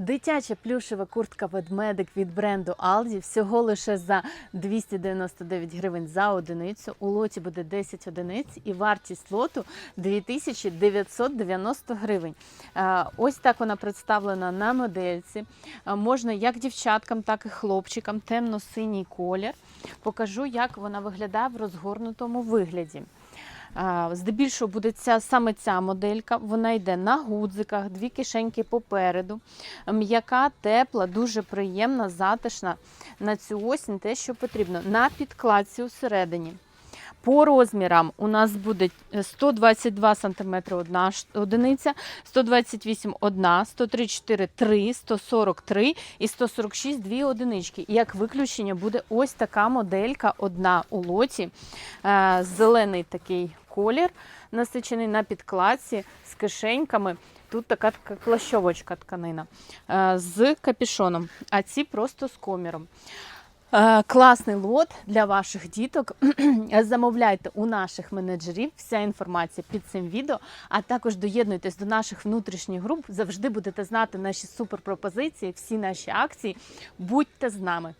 Дитяча плюшева куртка ведмедик від бренду Aldi всього лише за 299 гривень за одиницю. У лоті буде 10 одиниць і вартість лоту 2990 гривень. Ось так вона представлена на модельці. Можна як дівчаткам, так і хлопчикам. Темно-синій колір. Покажу, як вона виглядає в розгорнутому вигляді. Здебільшого буде ця саме ця моделька. Вона йде на гудзиках, дві кишеньки попереду. М'яка, тепла, дуже приємна, затишна на цю осінь те, що потрібно. На підкладці усередині. По розмірам у нас буде 122 см одна одиниця, 128 одна, 134 3, 143 і 146 дві одинички. І як виключення буде ось така моделька одна у лоті. Е, Зелений такий колір, насичений на підкладці з кишеньками. Тут така, плащовочка тканина е, з капішоном, а ці просто з коміром. Е, Класний лот для ваших діток. Замовляйте у наших менеджерів. Вся інформація під цим відео. А також доєднуйтесь до наших внутрішніх груп. Завжди будете знати наші суперпропозиції, всі наші акції. Будьте з нами.